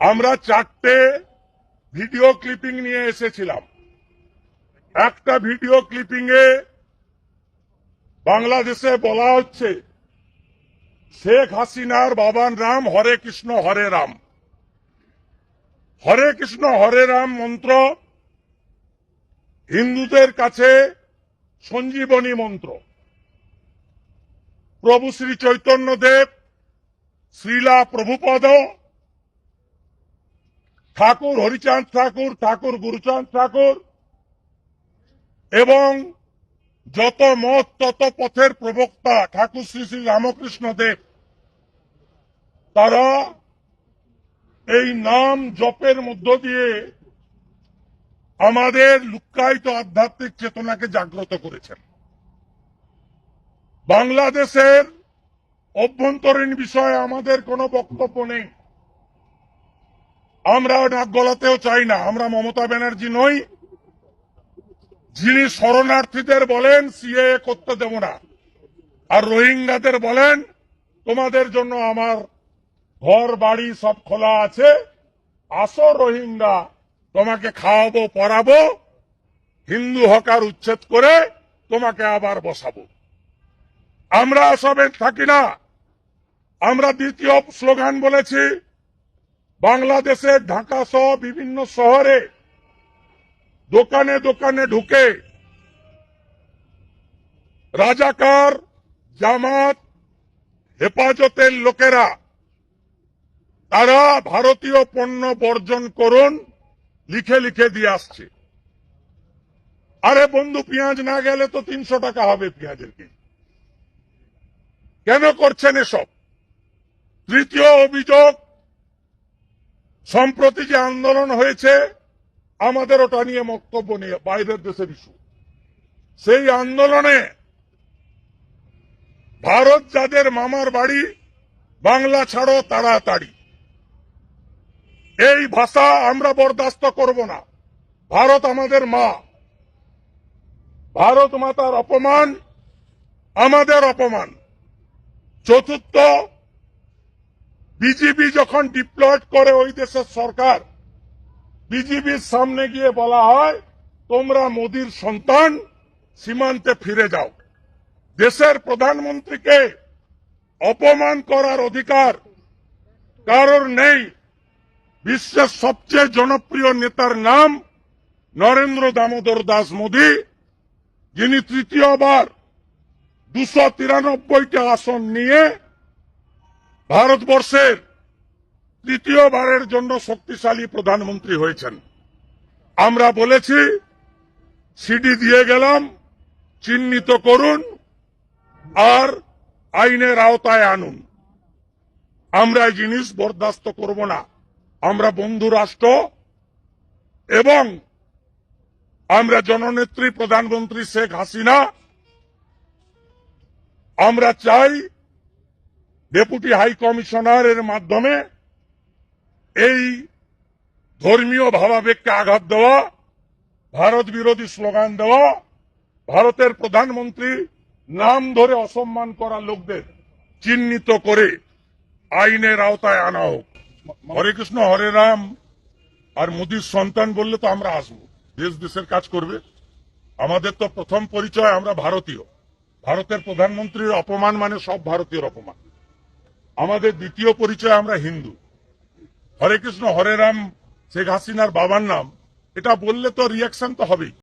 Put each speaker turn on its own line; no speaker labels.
আমরা চারটে video clipping নিয়ে এসেছিলাম। একটা ভিডিও ক্লিপিং এ বাংলাদেশে বলা হচ্ছে, শেখ হাসিনার বাবান রাম হরে কৃষ্ণ হরে রাম। হরে কৃষ্ণ হরে রাম মন্ত্র হিন্দুদের কাছে সঞ্জীবনী মন্ত্র। প্রভু শ্রী চৈতন্য দেব শ্রীলা প্রভুপদ ঠাকুর, হরিচাঁদ ঠাকুর ঠাকুর গুরুচাঁদ ঠাকুর। এবং যত মত, তত পথের প্রবক্তা ঠাকুর শ্রী শ্রী রামকৃষ্ণ দেব। তারা এই নাম জপের মধ্য দিয়ে আমাদের লুক্কায়িত আধ্যাত্মিক চেতনাকে জাগ্রত করেছেন। বাংলাদেশের অভ্যন্তরীণ বিষয়ে আমাদের কোনো বক্তব্য নেই। আমরা নাক গলাতেও চাই না। আমরা মমতা ব্যানার্জি নই। যিনি শরণার্থীদের বলেন সিএ করতে দেব না। আর রোহিঙ্গাদের বলেন, তোমাদের জন্য আমার ঘর, বাড়ি সব খোলা আছে। আসো রোহিঙ্গা, তোমাকে খাওয়াবো পরাবো হিন্দু হকার উচ্ছেদ করে তোমাকে আবার বসাবো। আমরা সবে থাকি না। আমরা দ্বিতীয় স্লোগান বলেছি বাংলাদেশের ঢাকা সহ বিভিন্ন শহরে দোকানে দোকানে ঢুকে রাজাকার, জামাত, হেফাজতের লোকেরা, তারা ভারতীয় পণ্য বর্জন করুন, লিখে লিখে দিয়ে আসছে। আরে বন্ধু, পেঁয়াজ না গেলে তো তিনশো টাকা হবে পেঁয়াজের কেজি। কেন করছেন এসব? তৃতীয় অভিযোগ সম্প্রতি যে আন্দোলন হয়েছে, আমাদের ওটা নিয়ে বক্তব্য নিয়ে বাইরের দেশের ইস্যু সেই আন্দোলনে ভারত যাদের মামার বাড়ি, বাংলা ছাড়ো তাড়াতাড়ি। এই ভাষা আমরা বরদাস্ত করব না। ভারত আমাদের মা। ভারত মাতার অপমান আমাদের অপমান। চতুর্থ বিজিবি যখন ডিপ্লয়েড করে ওই দেশের সরকার বিজিবির সামনে গিয়ে বলা হয়, তোমরা মোদির সন্তান, সীমান্তে ফিরে যাও। দেশের প্রধানমন্ত্রীকে অপমান করার অধিকার কারোর নেই। বিশ্বের সবচেয়ে জনপ্রিয় নেতার নাম নরেন্দ্র দামোদর দাস মোদী, যিনি তৃতীয়বার দুশো তিরানব্বইটা আসন নিয়ে ভারতবর্ষের তৃতীয়বারের জন্য শক্তিশালী প্রধানমন্ত্রী হয়েছেন। আমরা বলেছি সিডি দিয়ে গেলাম, চিহ্নিত করুন, আর আইনের আওতায় আনুন। আমরা এই জিনিস বরদাস্ত করব না। আমরা বন্ধু রাষ্ট্র এবং আমরা জননেত্রী প্রধানমন্ত্রী শেখ হাসিনা। আমরা চাই ডেপুটি হাই কমিশনারের মাধ্যমে এই ধর্মীয় ভাবাবেগকে আঘাত দেওয়া, ভারত বিরোধী স্লোগান দেওয়া, ভারতের প্রধানমন্ত্রী নাম ধরে অসম্মান করা লোকদের চিহ্নিত করে আইনের আওতায় আনা হোক। হরে কৃষ্ণ, হরে রাম। আর মোদীর সন্তান বললে তো আমরা আসব। দেশ দেশের কাজ করবে। আমাদের তো প্রথম পরিচয় আমরা ভারতীয়। ভারতের প্রধানমন্ত্রীর অপমান মানে সব ভারতীয় অপমান। আমাদের দ্বিতীয় পরিচয় আমরা হিন্দু। হরে কৃষ্ণ, হরে রাম, শেখ হাসিনার বাবার নাম। এটা বললে তো রিয়াকশন তো হবেই।